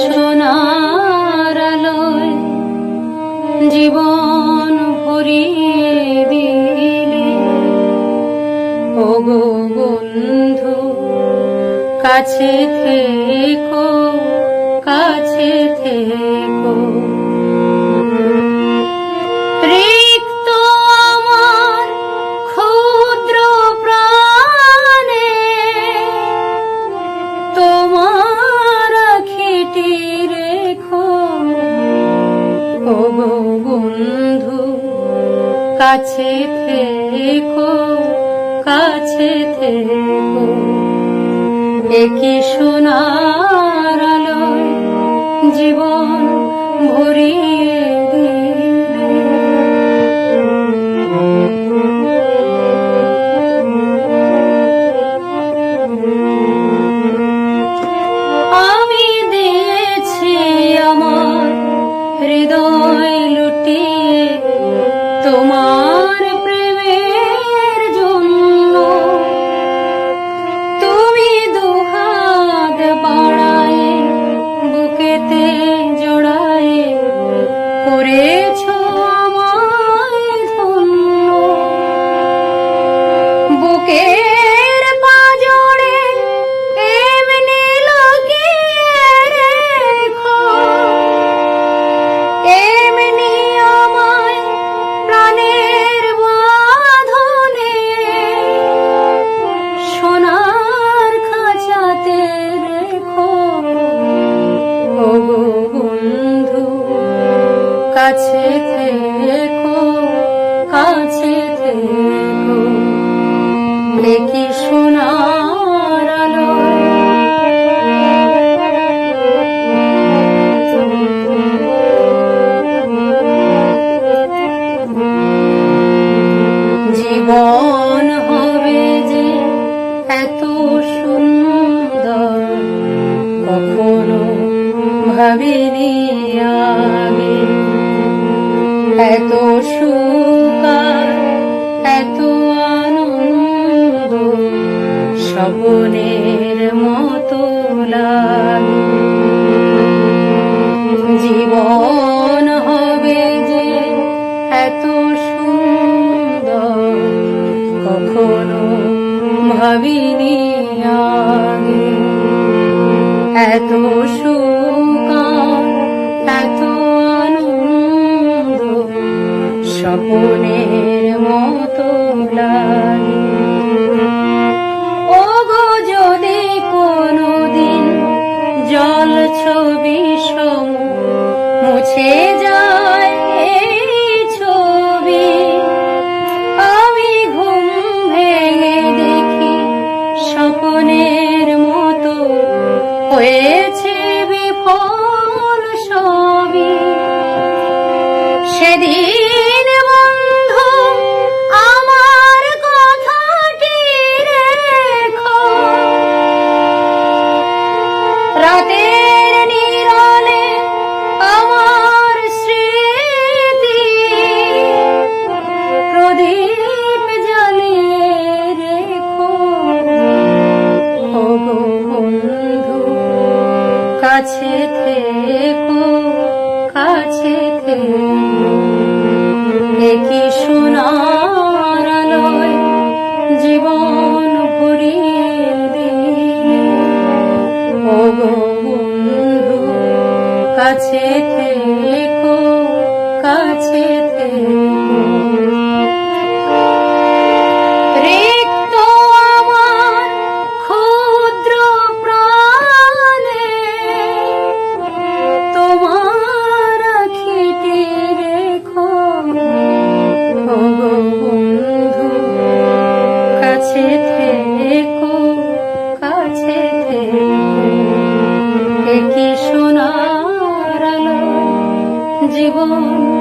সোনার আলোয় জীবন ভরিয়ে দিলে ও বন্ধু কাছে থেকো কাছে থেকো। বন্ধু কাছে থেকো কাছে থেকো। একই সোনার আলোয় জীবন ভরিয়ে সোনার আলোয় জীবন হবে যে এত সুন্দর কখনো ভাবিনি আগে এত সুকার এত স্বপনের মতো জীবন হবে যে এত সুন্দর কখনো ভাবিনি কাছে একই সোনার আলোয় জীবন ভরিয়ে বন্ধু কাছে থেকো কাছে থেকো। জীবন। ভরিয়ে